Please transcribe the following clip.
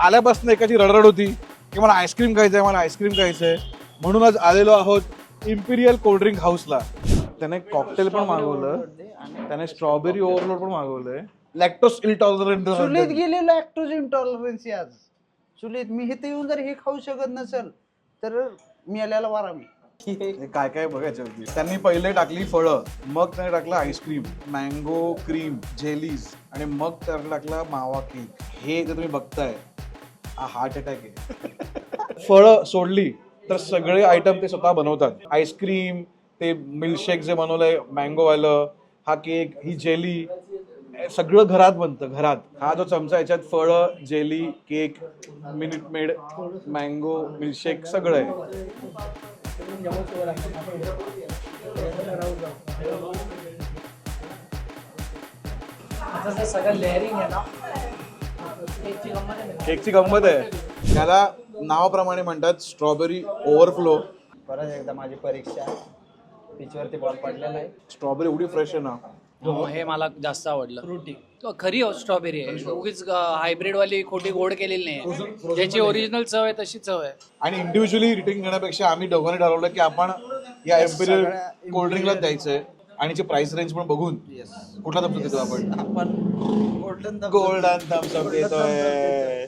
आल्यापासून एकाची रडरड होती की मला आईस्क्रीम खायचं आहे मला आईस्क्रीम खायचं आहे म्हणून आज आलेलो आहोत इम्पिरियल कोल्ड्रिंक हाऊसला त्याने कॉकटेल पण मागवलं. त्याने स्ट्रॉबेरी ओव्हरलोड पण मागवलंय. लॅक्टोस चुलीत इलटॉलरंट गेलेलो ऍक्टोज इंटॉलरन्स आज. चुलीत मी इथे येऊन जर हे खाऊ शकत नसेल तर मी आल्याला वारा मी. काय काय बघायच्या होती. त्यांनी पहिले टाकली फळं मग त्याने टाकलं आईस्क्रीम मँगो क्रीम जेलीज आणि मग त्याने टाकला मावा केक हे जे तुम्ही बघताय. हार्ट अटॅक आहे. फळं सोडली तर सगळे आयटम ते स्वतः बनवतात. आईस्क्रीम ते मिल्कशेक जे बनवलंय मँगो वालं हा केक ही जेली सगळं घरात बनतं घरात. हा जो चमचा याच्यात फळं jelly cake Minute Maid mango milkshake सगळं आहे. सगळं लेअरिंग आहे ना. केकची गंमत आहे. त्याला नावाप्रमाणे म्हणतात स्ट्रॉबेरी ओव्हरफ्लो परत एकदा माझी परीक्षा. पिचवरती बॉल पडलेला आहे. स्ट्रॉबेरी एवढी फ्रेश आहे ना. हो, हे मला जास्त आवडलं. फ्रुटी खरी स्ट्रॉबेरी आहे. उगीच हायब्रिड वाली खोटी गोड केलेली नाही ज्याची ओरिजिनल चव आहे तशी चव आहे. आणि इंडिव्हिज्युअली रिटेन घेण्यापेक्षा आम्ही दोघांनी ठरवलं की आपण या एम्पिरियल कोल्ड्रिंकला द्यायचंय. आणि प्राइस रेंज पण बघून कुठला थम्सअप देतो आपण? आपण गोल्डन गोल्डन थम्सअप देतोय.